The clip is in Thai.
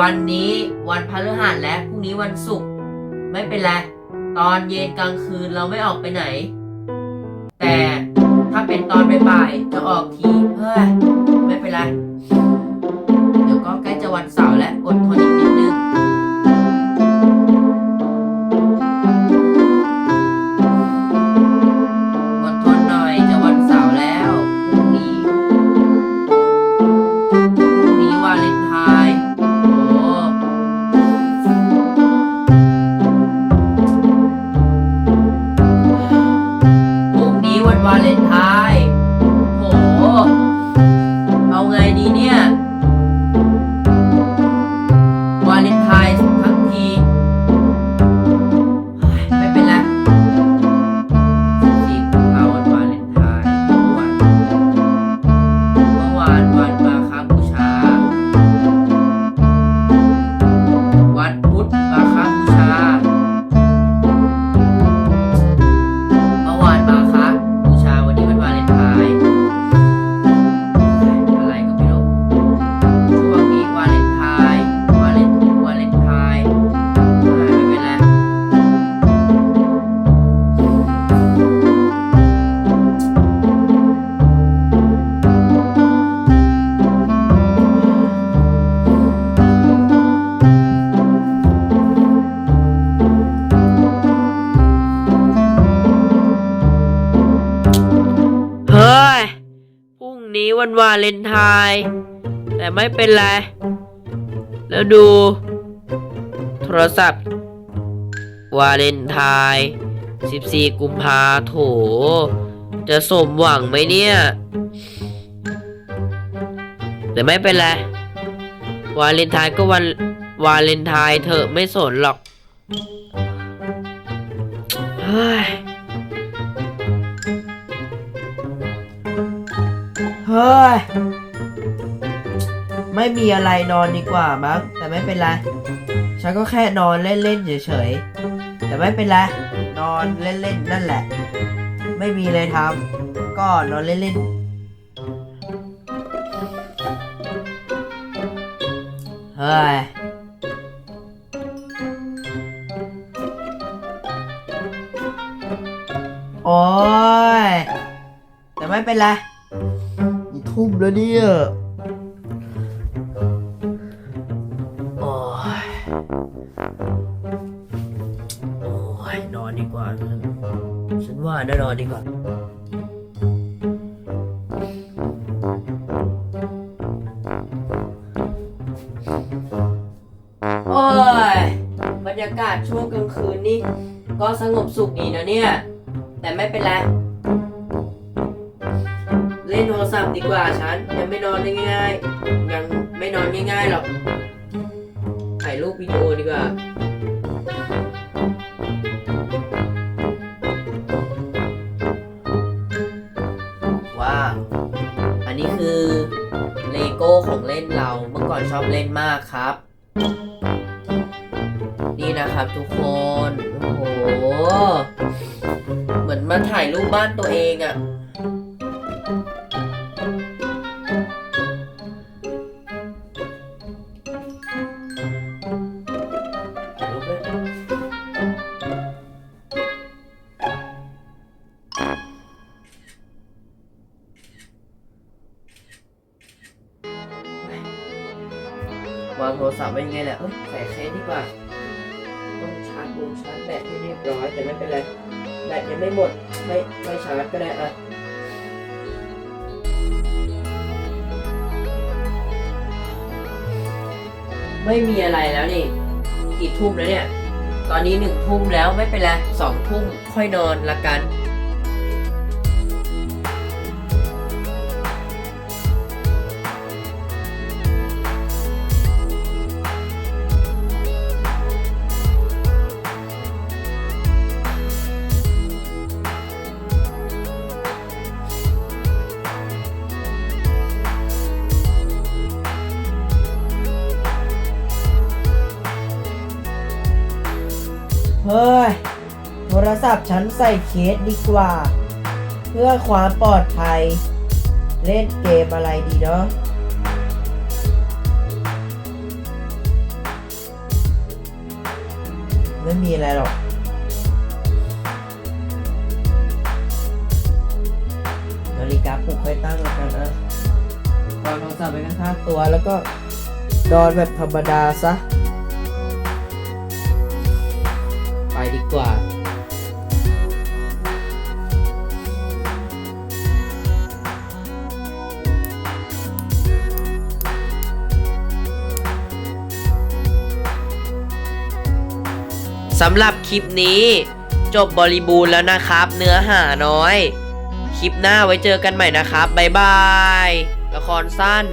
วันนี้วันพฤหัสและพรุ่งนี้วันศุกร์ไม่เป็นไรตอนเย็นกลางคืนเราไม่ออกไปไหน แต่ถ้าเป็นตอนบ่ายๆจะออกทีเฮ้ย วันวาเลนไทน์แต่ไม่เป็นไร แล้วดู โทรศัพท์ วาเลนไทน์14 กุมภาโถ จะสมหวังไหมเนี่ย แต่ไม่เป็นไร วาเลนไทน์ก็วันวาเลนไทน์เถอะไม่สนหรอก เฮ้ย เฮ้ย ไม่มีอะไรนอนดีกว่ามั้งแต่ไม่เป็นไร ฉันก็แค่นอนเล่นๆเฉยๆ แต่ไม่เป็นไร นอนเล่นๆนั่นแหละ ไม่มีอะไรทำก็นอนเล่นๆ เฮ้ยโอ้ย แต่ไม่เป็นไร ทุ่มแล้วเนี่ยโอ้ยโอ้ยนอนดีกว่า ฉันว่าน่านอนดีกว่า โอ้ย บรรยากาศช่วงกลางคืนนี่ ก็สงบสุขดีนะเนี่ย แต่ไม่เป็นไร เล่นโทรศัพท์ดีกว่าฉันยังไม่นอนง่ายๆยังไม่นอนง่ายๆหรอกถ่ายรูปวิดีโอดีกว่าว้าอันนี้คือเลโก้ของเล่นเราเมื่อก่อนชอบเล่นมากครับ นี่นะครับทุกคนโอ้โหเหมือนมาถ่ายรูปบ้านตัวเองอะ่ะ วางโทรศัพท์ไว้ยังไงแหละเอ้ยใส่เคสดีกว่า ต้องชาร์จบูชาร์จแบตให้เรียบร้อยแต่ไม่เป็นไรแบตยังไม่หมดไม่ไม่ชาร์จก็ได้อะไม่มีอะไรแล้วนี่กี่ทุ่มแล้วเนี่ย ตอนนี้หนึ่งทุ่มแล้วไม่เป็นไรสองทุ่มค่อยนอนละกัน เฮ้ย โทรศัพท์ฉันใส่เคสดีกว่า เพื่อความปลอดภัย เล่นเกมอะไรดีเนาะไม่มีอะไรหรอก นาฬิกาปลุกให้ตั้งแล้วกันนะวองโทรศัพท์ไว้ข้างตัวแล้วก็นอนแบบธรรมดาซะ ดีกว่า สำหรับคลิปนี้จบบริบูรณ์แล้วนะครับ เนื้อหาน้อย คลิปหน้าไว้เจอกันใหม่นะครับ บ๊ายบาย ละครสั้น